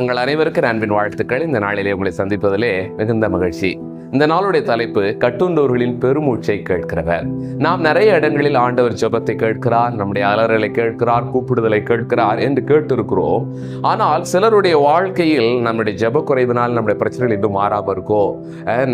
உங்கள் அனைவருக்கும் அன்பின் வாழ்த்துக்கள். இந்த நாளிலே உங்களை சந்திப்பதிலே மிகுந்த மகிழ்ச்சி. இந்த நாளுடைய தலைப்பு கட்டுண்டோர்களின் பெருமூச்சை கேட்கிறவர். நாம் நிறைய இடங்களில் ஆண்டவர் ஜெபத்தை கேட்கிறார் நம்முடைய அலறலை கேட்கிறார் கூப்பிடுதலை கேட்கிறார் என்று கேட்டிருக்கிறோம். ஆனால் சிலருடைய வாழ்க்கையில் நம்முடைய ஜெப குறைவினால் நம்முடைய பிரச்சனைகள் இன்னும் மாறாமல் இருக்கோ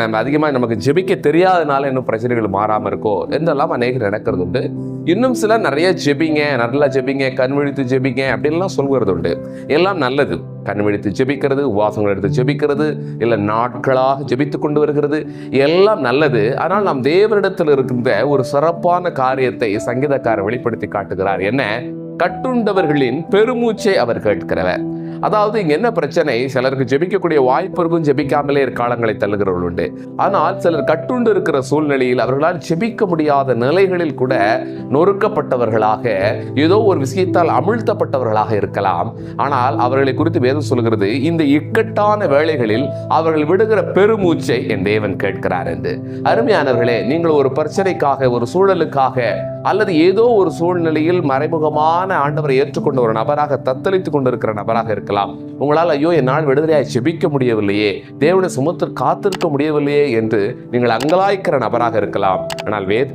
நம்ம அதிகமாக நமக்கு ஜெபிக்க தெரியாதனால இன்னும் பிரச்சனைகள் மாறாம இருக்கோ என்றெல்லாம் அநேகர் நடக்கிறது உண்டு. இன்னும் சிலர் நிறைய ஜெபிங்க நல்லா ஜெபிங்க கண் விழித்து ஜெபிங்க அப்படின்லாம் சொல்கிறது உண்டு. எல்லாம் நல்லது. கண் விழித்து ஜெபிக்கிறது உபாசங்கள் எடுத்து ஜெபிக்கிறது இல்லை நாட்களாக ஜெபித்து கொண்டு வருகிறது எல்லாம் நல்லது. ஆனால் நாம் தேவரிடத்தில் இருக்கின்ற ஒரு சிறப்பான காரியத்தை சங்கீதக்காரர் வெளிப்படுத்தி காட்டுகிறார். என்ன? கட்டுண்டவர்களின் பெருமூச்சை அவர் கேட்கிறவர். அதாவது இங்க என்ன பிரச்சனை? சிலருக்கு ஜெபிக்கக்கூடிய வாய்ப்பு இருக்கும் ஜெபிக்காமலே காலங்களை தள்ளுகிறவர்கள் உண்டு. ஆனால் சிலர் கட்டுண்டு இருக்கிற சூழ்நிலையில் அவர்களால் ஜெபிக்க முடியாத நிலைகளில் கூட நொறுக்கப்பட்டவர்களாக ஏதோ ஒரு விஷயத்தால் அமிழ்த்தப்பட்டவர்களாக இருக்கலாம். ஆனால் அவர்களை குறித்து வேதம் சொல்கிறது இந்த இக்கட்டான வேளைகளில் அவர்கள் விடுகிற பெருமூச்சை என் தேவன் கேட்கிறார் என்று. அருமையானவர்களே நீங்கள் ஒரு பிரச்சனைக்காக ஒரு சூழலுக்காக அல்லது ஏதோ ஒரு சூழ்நிலையில் மறைமுகமான ஆண்டவரை ஏற்றுக்கொண்ட ஒரு நபராக தத்தளித்துக் கொண்டிருக்கிற நபராக இருக்கலாம். உங்களால் ஐயோ என்னால் விடுதலையாய் செபிக்க முடியவில்லையே தேவனை சுமத்து காத்திருக்க முடியவில்லையே என்று நீங்கள் அங்கலாய்க்கிற நபராக இருக்கலாம். ஆனால் வேத்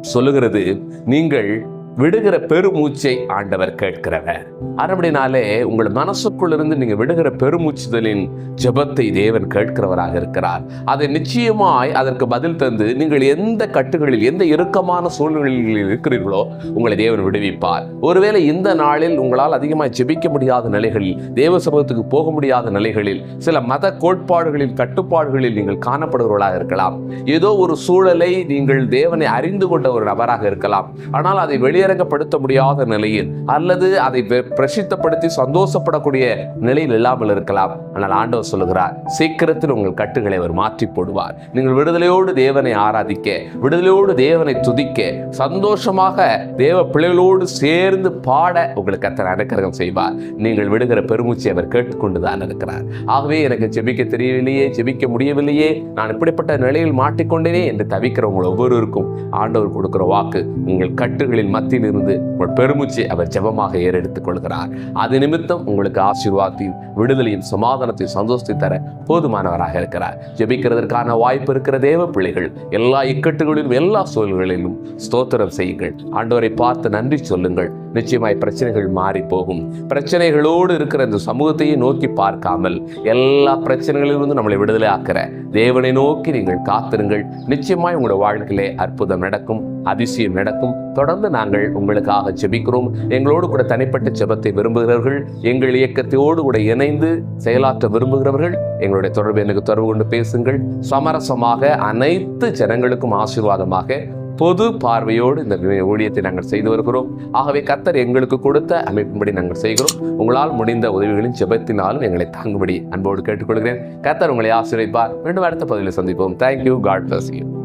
சொல்லுகிறது நீங்கள் விடுகிற பெருமூச்சை ஆண்டவர் கேட்கிறவர். அறுபடினாலே உங்கள் மனசுக்குள்ளிருந்து நீங்க விடுகிற பெருமூச்சுதலின் ஜபத்தை தேவன் கேட்கிறவராக இருக்கிறார். அதை நிச்சயமாய் அதற்கு பதில் தந்து நீங்கள் எந்த கட்டுகளில் எந்த இறுக்கமான சூழ்நிலைகளில் இருக்கிறீர்களோ உங்களை தேவன் விடுவிப்பார். ஒருவேளை இந்த நாளில் உங்களால் அதிகமாக ஜெபிக்க முடியாத நிலைகளில் தேவ சமூகத்துக்கு போக முடியாத நிலைகளில் சில மத கோட்பாடுகளில் கட்டுப்பாடுகளில் நீங்கள் காணப்படுகிறவர்களாக இருக்கலாம். ஏதோ ஒரு சூழலை நீங்கள் தேவனை அறிந்து கொண்ட ஒரு நபராக இருக்கலாம். ஆனால் அதை வெளியரங்கப்படுத்த முடியாத நிலையில் அல்லது அதை பிரசித்தப்படுத்தி சந்தோஷப்படக்கூடிய நிலையில் இல்லாமல் இருக்கலாம். ஆனால் ஆண்டவர் சொல்லுகிறார் சீக்கிரத்தில் உங்கள் கட்டுகளை அவர் மாற்றி போடுவார். நீங்கள் விடுதலையோடு தேவனை ஆராதிக்க விடுதலையோடு தேவனை துதிக்க சந்தோஷமாக தேவ பிள்ளைகளோடு சேர்ந்து பாட உங்களுக்கு அத்தனை அனுக்கிரகம் செய்வார். நீங்கள் விடுகிற பெருமூச்சி அவர் கேட்டுக்கொண்டுதான் இருக்கிறார். ஆகவே எனக்கு ஜெபிக்க தெரியவில்லையே ஜெபிக்க முடியவில்லையே நான் இப்படிப்பட்ட நிலையில் மாட்டிக்கொண்டேனே என்று தவிக்கிறவங்க ஒவ்வொருவருக்கும் ஆண்டவர் கொடுக்கிற வாக்கு உங்கள் கட்டுகளின் மத்திய இருந்து பெருமூச்சை அவர் ஜபமாக ஏறெடுத்துக் கொள்கிறார். அது நிமித்தம் உங்களுக்கு ஆசீர்வாதத்தையும் விடுதலையும் சமாதானத்தையும் சந்தோஷத்தை தர போதுமானவராக இருக்கிறார். ஜபிக்கிறதற்கான வாய்ப்பு இருக்கிற தேவ பிள்ளைகள் எல்லா இக்கட்டுகளிலும் எல்லா சூழல்களிலும் ஸ்தோத்திரம் செய்யுங்கள். ஆண்டவரை பார்த்து நன்றி சொல்லுங்கள். நிச்சயமாய் பிரச்சனைகள் மாறி போகும் பிரச்சனைகளோடு இருக்கிற இந்த சமூகத்தையே நோக்கி பார்க்காமல் எல்லா பிரச்சனைகளிலிருந்து நம்மளை விடுதலை ஆக்கிற தேவனை நோக்கி நீங்கள் காத்திருங்கள். நிச்சயமாய் உங்களோட வாழ்க்கையிலே அற்புதம் நடக்கும் அதிசயம் நடக்கும். தொடர்ந்து நாங்கள் உங்களுக்காக ஜெபிக்கிறோம். எங்களோடு கூட தனிப்பட்ட ஜெபத்தை விரும்புகிறவர்கள் எங்கள் இயக்கத்தோடு கூட இணைந்து செயலாற்ற விரும்புகிறவர்கள் எங்களுடைய தொடர்பு எனக்கு தொடர்பு கொண்டு பேசுங்கள். சமரசமாக அனைத்து ஜனங்களுக்கும் ஆசீர்வாதமாக பொது பார்வையோடு இந்த ஊழியத்தை நாங்கள் செய்து வருகிறோம். ஆகவே கத்தர் எங்களுக்கு கொடுத்த அமைப்பின்படி நாங்கள் செய்கிறோம். உங்களால் முடிந்த உதவிகளின் ஜெபத்தினாலும் எங்களை தாங்கும்படி அன்போடு கேட்டுக்கொள்கிறேன். கத்தர் உங்களை ஆசிரியப்பார் மீண்டும் அடுத்த பகுதியில் சந்திப்போம். Thank you God bless you